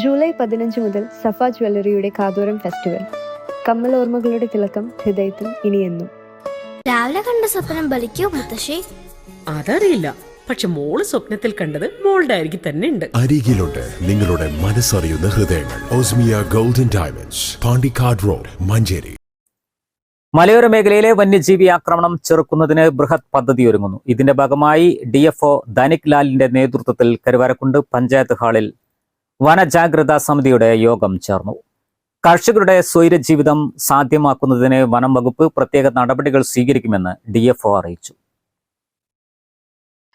July പതിനഞ്ച് മുതൽ സഫ ജ്വല്ലറിയുടെ കാതോരം ഫെസ്റ്റിവൽ. കമ്മൽ ഓർമ്മകളുടെ തിളക്കം ഹൃദയത്തിൽ ഇനിയെന്നും. രാവിലെ കണ്ട സ്വപ്നം ബലിക്കോ മുത്തശ്ശി? അതറിയില്ല. പക്ഷെ മോൾ സ്വപ്നത്തിൽ കണ്ടത് മോളുടെ അരികിൽ തന്നെ ഉണ്ട്. അരികിലുണ്ട് നിങ്ങളുടെ മനസ്സറിയുന്ന ഹൃദയങ്ങൾ. Osmiya golden diamonds Pandikkad road Manjeri. മലയോര മേഖലയിലെ വന്യജീവി ആക്രമണം ചെറുക്കുന്നതിന് ബൃഹത് പദ്ധതി ഒരുങ്ങുന്നു. ഇതിന്റെ ഭാഗമായി ഡി എഫ് ഒ ധനിക് ലാലിന്റെ നേതൃത്വത്തിൽ കരുവാരക്കുണ്ട് പഞ്ചായത്ത് ഹാളിൽ വനജാഗ്രതാ സമിതിയുടെ യോഗം ചേർന്നു. കർഷകരുടെ സ്വൈര ജീവിതം സാധ്യമാക്കുന്നതിന് വനം വകുപ്പ് പ്രത്യേക നടപടികൾ സ്വീകരിക്കുമെന്ന് ഡി അറിയിച്ചു.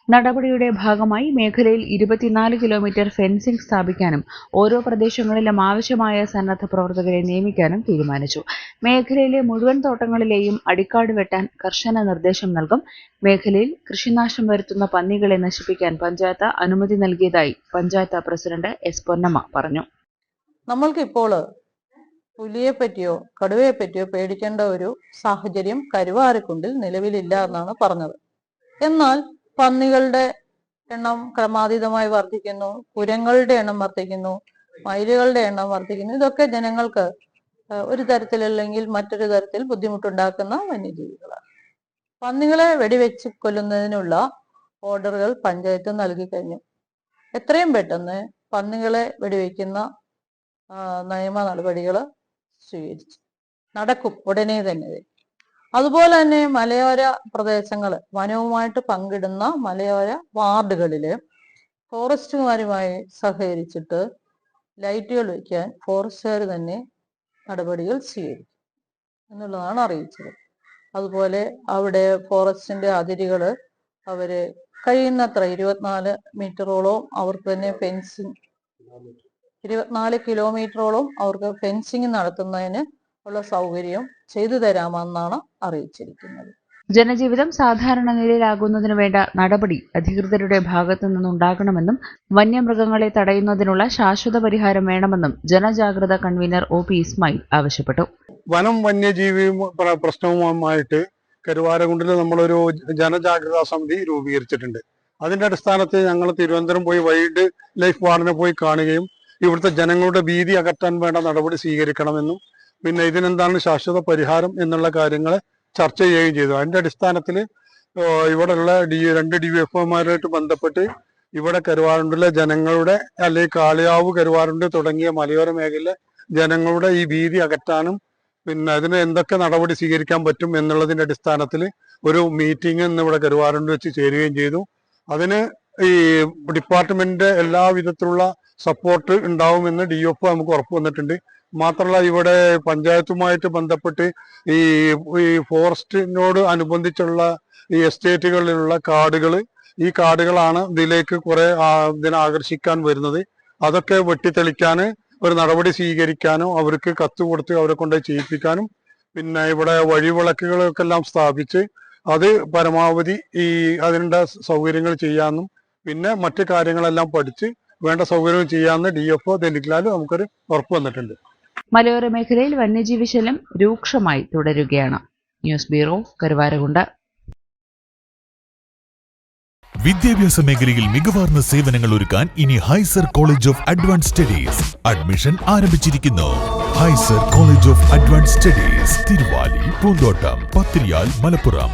നടപടിയുടെ ഭാഗമായി മേഖലയിൽ ഇരുപത്തിനാല് കിലോമീറ്റർ ഫെൻസിംഗ് സ്ഥാപിക്കാനും ഓരോ പ്രദേശങ്ങളിലും ആവശ്യമായ സന്നദ്ധ പ്രവർത്തകരെ നിയമിക്കാനും തീരുമാനിച്ചു. മേഖലയിലെ മുഴുവൻ തോട്ടങ്ങളിലെയും അടിക്കാട് വെട്ടാൻ കർശന നിർദ്ദേശം നൽകും. മേഖലയിൽ കൃഷിനാശം വരുത്തുന്ന പന്നികളെ നശിപ്പിക്കാൻ പഞ്ചായത്ത് അനുമതി നൽകിയതായി പഞ്ചായത്ത് പ്രസിഡന്റ് എസ് പൊന്നമ്മ പറഞ്ഞു. നമ്മൾക്കിപ്പോൾ പുലിയെ പറ്റിയോ കടുവയെ പറ്റിയോ പേടിക്കേണ്ട ഒരു സാഹചര്യം കരുവാരക്കുണ്ടിൽ നിലവിലില്ല എന്നാണ് പറഞ്ഞത്. എന്നാൽ പന്നികളുടെ എണ്ണം ക്രമാതീതമായി വർദ്ധിക്കുന്നു. കുരങ്ങളുടെ എണ്ണം വർദ്ധിക്കുന്നു. മയിലുകളുടെ എണ്ണം വർദ്ധിക്കുന്നു. ഇതൊക്കെ ജനങ്ങൾക്ക് ഒരു തരത്തിലല്ലെങ്കിൽ മറ്റൊരു തരത്തിൽ ബുദ്ധിമുട്ടുണ്ടാക്കുന്ന വന്യജീവികളാണ്. പന്നികളെ വെടിവെച്ച് കൊല്ലുന്നതിനുള്ള ഓർഡറുകൾ പഞ്ചായത്ത് നൽകി കഴിഞ്ഞു. എത്രയും പെട്ടെന്ന് പന്നികളെ വെടിവെക്കുന്ന നിയമ നടപടികൾ സ്വീകരിച്ചു. നടക്കും. ഉടനെ തന്നെ അതുപോലെ തന്നെ മലയോര പ്രദേശങ്ങൾ വനവുമായിട്ട് പങ്കിടുന്ന മലയോര വാർഡുകളിൽ ഫോറസ്റ്റുമാരുമായി സഹകരിച്ചിട്ട് ലൈറ്റുകൾ വയ്ക്കാൻ ഫോറസ്റ്റുകാർ തന്നെ നടപടികൾ സ്വീകരിക്കും എന്നുള്ളതാണ് അറിയിച്ചത്. അതുപോലെ അവിടെ ഫോറസ്റ്റിന്റെ അതിരുകൾ അവർ കഴിയുന്നത്ര ഇരുപത്തിനാല് മീറ്ററോളം അവർക്ക് തന്നെ ഫെൻസിങ് ഇരുപത്തിനാല് കിലോമീറ്ററോളം അവർക്ക് ഫെൻസിങ് നടത്തുന്നതിന് ഉള്ള സൗകര്യം ചെയ്തു തരാമെന്നാണ് അറിയിച്ചിരിക്കുന്നത്. ജനജീവിതം സാധാരണ നിലയിലാകുന്നതിന് വേണ്ട നടപടി അധികൃതരുടെ ഭാഗത്തു നിന്നുണ്ടാകണമെന്നും വന്യമൃഗങ്ങളെ തടയുന്നതിനുള്ള ശാശ്വത പരിഹാരം വേണമെന്നും ജനജാഗ്രത കൺവീനർ ഒ പി ഇസ്മായിൽ ആവശ്യപ്പെട്ടു. വനം വന്യജീവി പ്ര- പ്രശ്നവുമായിട്ട് കരുവാരകുണ്ടിൽ നമ്മളൊരു ജനജാഗ്രതാ സമിതി രൂപീകരിച്ചിട്ടുണ്ട്. അതിന്റെ അടിസ്ഥാനത്തിൽ ഞങ്ങൾ തിരുവനന്തപുരം പോയി വൈൽഡ് ലൈഫ് വാർഡിനെ പോയി കാണുകയും ഇവിടുത്തെ ജനങ്ങളുടെ ഭീതി അകറ്റാൻ വേണ്ട നടപടി സ്വീകരിക്കണമെന്നും പിന്നെ ഇതിനെന്താണ് ശാശ്വത പരിഹാരം എന്നുള്ള കാര്യങ്ങൾ ചർച്ച ചെയ്യുകയും ചെയ്തു. അതിന്റെ അടിസ്ഥാനത്തിൽ ഇവിടെയുള്ള ഡി രണ്ട് ഡി എഫ് ഒമാരുമായിട്ട് ബന്ധപ്പെട്ട് ഇവിടെ കരുവാറുണ്ടിലെ ജനങ്ങളുടെ അല്ലെങ്കിൽ കാളിയാവ് കരുവാറുണ്ട് തുടങ്ങിയ മലയോര മേഖലയിലെ ജനങ്ങളുടെ ഈ ഭീതി അകറ്റാനും പിന്നെ അതിന് എന്തൊക്കെ നടപടി സ്വീകരിക്കാൻ പറ്റും എന്നുള്ളതിന്റെ അടിസ്ഥാനത്തിൽ ഒരു മീറ്റിംഗ് ഇന്ന് ഇവിടെ കരുവാറുണ്ട് വെച്ച് ചേരുകയും ചെയ്തു. അതിന് ഈ ഡിപ്പാർട്ട്മെന്റിന്റെ എല്ലാ വിധത്തിലുള്ള സപ്പോർട്ട് ഉണ്ടാവുമെന്ന് ഡി എഫ് നമുക്ക് ഉറപ്പ് വന്നിട്ടുണ്ട്. മാത്രമല്ല ഇവിടെ പഞ്ചായത്തുമായിട്ട് ബന്ധപ്പെട്ട് ഈ ഈ ഫോറസ്റ്റിനോട് അനുബന്ധിച്ചുള്ള ഈ എസ്റ്റേറ്റുകളിലുള്ള കാടുകൾ ഈ കാടുകളാണ് ഇതിലേക്ക് കുറെ ഇതിനെ ആകർഷിക്കാൻ വരുന്നത്. അതൊക്കെ വെട്ടിത്തെളിക്കാൻ ഒരു നടപടി സ്വീകരിക്കാനും അവർക്ക് കത്ത് കൊടുത്ത് അവരെ കൊണ്ട് ചെയ്യിപ്പിക്കാനും പിന്നെ ഇവിടെ വഴിവിളക്കുകളൊക്കെ എല്ലാം സ്ഥാപിച്ച് അത് പരമാവധി ഈ അതിനുള്ള സൗകര്യങ്ങൾ ചെയ്യാമെന്നും പിന്നെ മറ്റു കാര്യങ്ങളെല്ലാം പഠിച്ച് വേണ്ട സൗകര്യങ്ങൾ ചെയ്യാമെന്ന് ഡി എഫ് ഒ ദലിക്ലാൽ നമുക്കൊരു ഉറപ്പ് വന്നിട്ടുണ്ട്. മലയോര മേഖലയിൽ വന്യജീവി ശല്യം രൂക്ഷമായി തുടരുകയാണ്. News bureau Karuvarakundu. വിദ്യാഭ്യാസ മേഖലയിൽ മികവാർന്ന സേവനങ്ങൾ ഒരുക്കാൻ ഇനി ഹൈസർ college of advance studies admission ആരംഭിച്ചിരിക്കുന്നു. ഹൈസർ college of advance studies Thiruvali Poonthottam Pathiriyal Malappuram.